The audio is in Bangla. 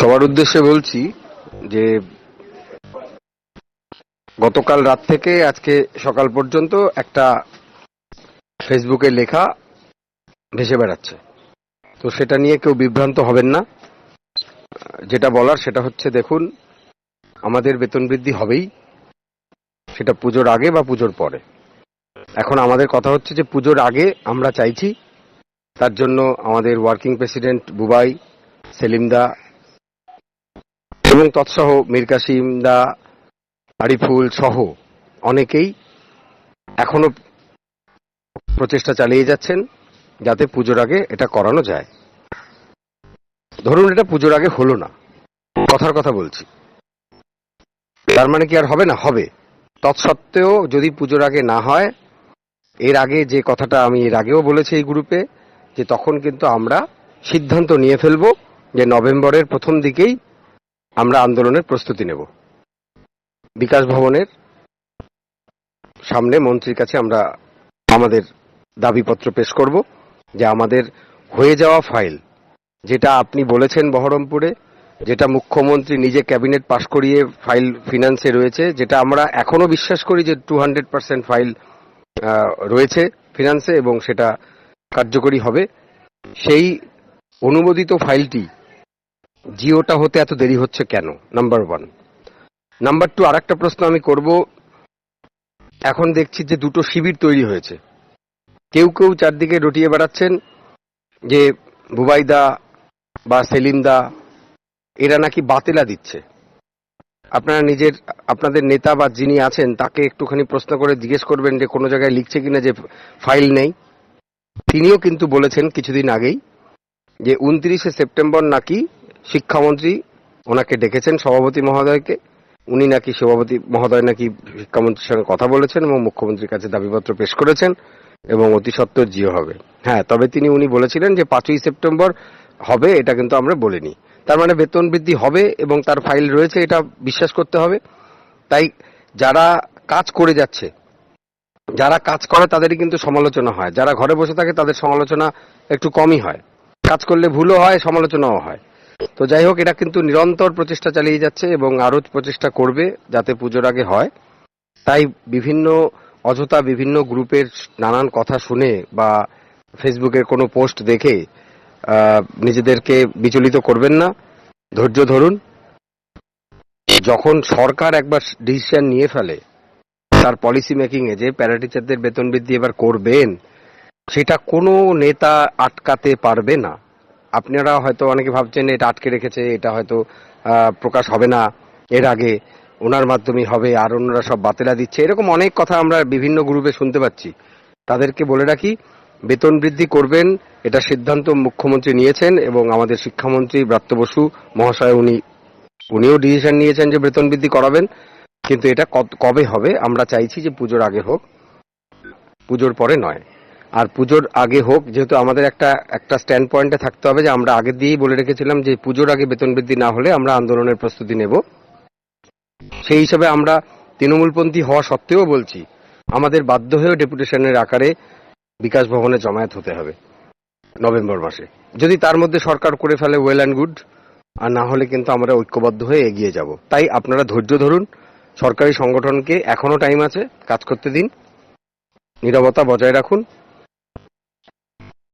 সবার উদ্দেশ্যে বলছি যে গতকাল রাত থেকে আজকে সকাল পর্যন্ত একটা ফেসবুকে লেখা ভেসে বেড়াচ্ছে। তো সেটা নিয়ে কেউ বিভ্রান্ত হবেন না। যেটা বলার সেটা হচ্ছে, দেখুন, আমাদের বেতন বৃদ্ধি হবেই। সেটা পুজোর আগে বা পুজোর পরে। এখন আমাদের কথা হচ্ছে যে পুজোর আগে আমরা চাইছি, তার জন্য আমাদের ওয়ার্কিং প্রেসিডেন্ট বুবাই সেলিমদা এবং তৎসহ মীর কাসিম দা আরিফুল সহ অনেকেই এখনও প্রচেষ্টা চালিয়ে যাচ্ছেন যাতে পুজোর আগে এটা করানো যায়। ধরুন, এটা পুজোর আগে হলো না। কথার কথা বলছি। তার মানে কি আর হবে না? হবে। তৎসত্ত্বেও যদি পুজোর আগে না হয়, এর আগে যে কথাটা আমি এর আগেও বলেছি এই গ্রুপে, যে তখন কিন্তু আমরা সিদ্ধান্ত নিয়ে ফেলব যে নভেম্বরের প্রথম দিকেই আমরা আন্দোলনের প্রস্তুতি নেব। বিকাশ ভবনের সামনে মন্ত্রীর কাছে আমরা আমাদের দাবিপত্র পেশ করব, যে আমাদের হয়ে যাওয়া ফাইল। যেটা আপনি বলেছেন বহরমপুরে, যেটা মুখ্যমন্ত্রী নিজে ক্যাবিনেট পাশ করিয়ে ফাইল ফিনান্সে রয়েছে, যেটা আমরা এখনও বিশ্বাস করি যে টু হান্ড্রেড পার্সেন্ট ফাইল রয়েছে ফিনান্সে এবং সেটা কার্যকরী হবে। সেই অনুমোদিত ফাইলটি জিওটা হতে এত দেরি হচ্ছে কেন? নাম্বার ওয়ান নাম্বার টু আরেকটা প্রশ্ন আমি করব। এখন দেখছি যে দুটো শিবির তৈরি হয়েছে। কেউ কেউ চারদিকে রটিয়ে বেড়াচ্ছেন যে বুবাইদা বা সেলিমদা, এরা নাকি বাতেলা দিচ্ছে। আপনারা নিজের, আপনাদের নেতা বা যিনি আছেন, তাকে একটুখানি প্রশ্ন করে জিজ্ঞেস করবেন যে কোনো জায়গায় লিখছে কিনা যে ফাইল নেই। তিনিও কিন্তু বলেছেন কিছুদিন আগেই যে উনত্রিশে সেপ্টেম্বর নাকি শিক্ষামন্ত্রী, ওনাকে ডেকেছেন সভাপতি মহোদয়কে। উনি নাকি সভাপতি মহোদয় নাকি শিক্ষামন্ত্রীর সঙ্গে কথা বলেছেন এবং মুখ্যমন্ত্রীর কাছে দাবিপত্র পেশ করেছেন এবং অতি সত্বর জিও হবে। হ্যাঁ তবে তিনি উনি বলেছিলেন যে পাঁচই সেপ্টেম্বর হবে, এটা কিন্তু আমরা বলিনি। তার মানে বেতন বৃদ্ধি হবে এবং তার ফাইল রয়েছে, এটা বিশ্বাস করতে হবে। তাই যারা কাজ করে যাচ্ছে, যারা কাজ করে তাদেরই কিন্তু সমালোচনা হয়। যারা ঘরে বসে থাকে তাদের সমালোচনা একটু কমই হয়। কাজ করলে ভুলও হয়, সমালোচনাও হয়। তো যাই হোক, এটা কিন্তু নিরন্তর প্রচেষ্টা চালিয়ে যাচ্ছে এবং আরও প্রচেষ্টা করবে যাতে পুজোর আগে হয়। তাই বিভিন্ন অযথা বিভিন্ন গ্রুপের নানান কথা শুনে বা ফেসবুকের কোনো পোস্ট দেখে নিজেদেরকে বিচলিত করবেন না। ধৈর্য ধরুন। যখন সরকার একবার ডিসিশন নিয়ে ফেলে, তার পলিসি মেকিং এ যে প্যারা টিচারদের বেতন বৃদ্ধি এবার করবেন, সেটা কোনো নেতা আটকাতে পারবে না। আপনারা হয়তো অনেকে ভাবছেন এটা আটকে রেখেছে, এটা হয়তো প্রকাশ হবে না এর আগে, ওনার মাধ্যমে হবে, আর অন্যরা সব বাতিলা দিচ্ছে। এরকম অনেক কথা আমরা বিভিন্ন গ্রুপে শুনতে পাচ্ছি। তাদেরকে বলে রাখি, বেতন বৃদ্ধি করবেন, এটা সিদ্ধান্ত মুখ্যমন্ত্রী নিয়েছেন এবং আমাদের শিক্ষামন্ত্রী ব্রাত্য বসু মহাশয় উনি, উনিও ডিসিশন নিয়েছেন যে বেতন বৃদ্ধি করাবেন, কিন্তু এটা কবে হবে? আমরা চাইছি যে পুজোর আগে হোক, পুজোর পরে নয়। আর পুজোর আগে হোক, যেহেতু আমাদের একটা একটা স্ট্যান্ড পয়েন্টে থাকতে হবে যে আমরা আগে দিয়েই বলে রেখেছিলাম যে পুজোর আগে বেতন বৃদ্ধি না হলে আমরা আন্দোলনের প্রস্তুতি নেব। সেই হিসাবে আমরা তৃণমূলপন্থী হওয়া সত্ত্বেও বলছি, আমাদের বাধ্য হয়েও ডেপুটেশনের আকারে বিকাশ ভবনে জমায়েত হতে হবে নভেম্বর মাসে। যদি তার মধ্যে সরকার করে ফেলে ওয়েল অ্যান্ড গুড আর না হলে কিন্তু আমরা ঐক্যবদ্ধ হয়ে এগিয়ে যাব। তাই আপনারা ধৈর্য ধরুন, সরকারি সংগঠনকে এখনও টাইম আছে কাজ করতে দিন, নীরবতা বজায় রাখুন